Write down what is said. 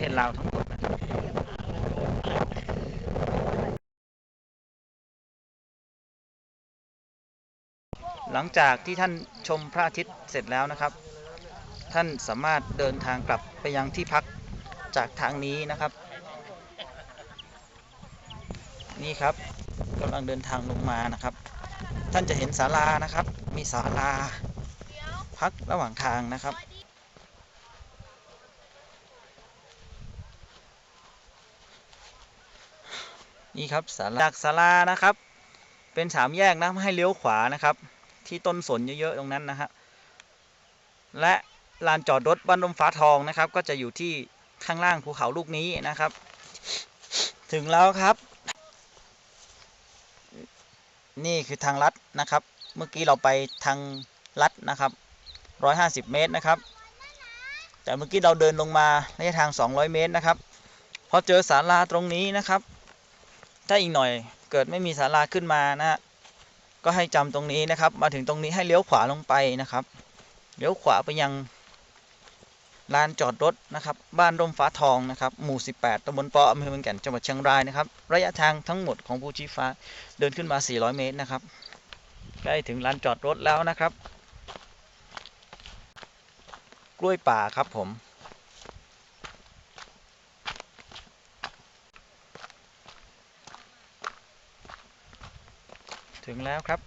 ประเทศลาวทั้งหมดนะครับหลังจากที่ท่านชมพระอาทิตย์เสร็จแล้วนะครับ ท่านสามารถเดินทางกลับไปยังที่พักจากทางนี้นะครับ นี่ครับกำลังเดินทางลงมานะครับ ท่านจะเห็นศาลานะครับ มีศาลาพักระหว่างทางนะครับ นี่ครับศาลาจากศาลานะครับ เป็นสามแยกนะให้เลี้ยวขวานะครับ ที่ต้นสนเยอะๆตรงนั้นนะฮะและลานจอดรถบ้านลมฟ้าทองนะครับ ก็จะอยู่ที่ข้างล่างภูเขาลูกนี้นะครับ ถึงแล้วครับ นี่คือทางลัดนะครับ เมื่อกี้เราไปทางลัดนะครับ150 เมตรนะครับ แต่เมื่อกี้เราเดินลงมาระยะทาง 200 เมตรนะครับ พอเจอศาลาตรงนี้นะครับ ถ้าอีกหน่อยเกิดไม่มีศาลาขึ้นมานะฮะก็ให้จำตรงนี้นะครับ มาถึงตรงนี้ให้เลี้ยวขวาลงไปนะครับ เลี้ยวขวาไปยังลานจอดรถนะครับ บ้านร่มฟ้าทองนะครับ หมู่ 18ตำบลปออำเภอเมืองแก่นจังหวัดเชียงรายนะครับ ระยะทางทั้งหมดของภูชีฟ้าเดินขึ้นมา 400 เมตรนะครับใกล้ถึงลานจอดรถแล้วนะครับ กล้วยป่าครับผม ถึงแล้วครับ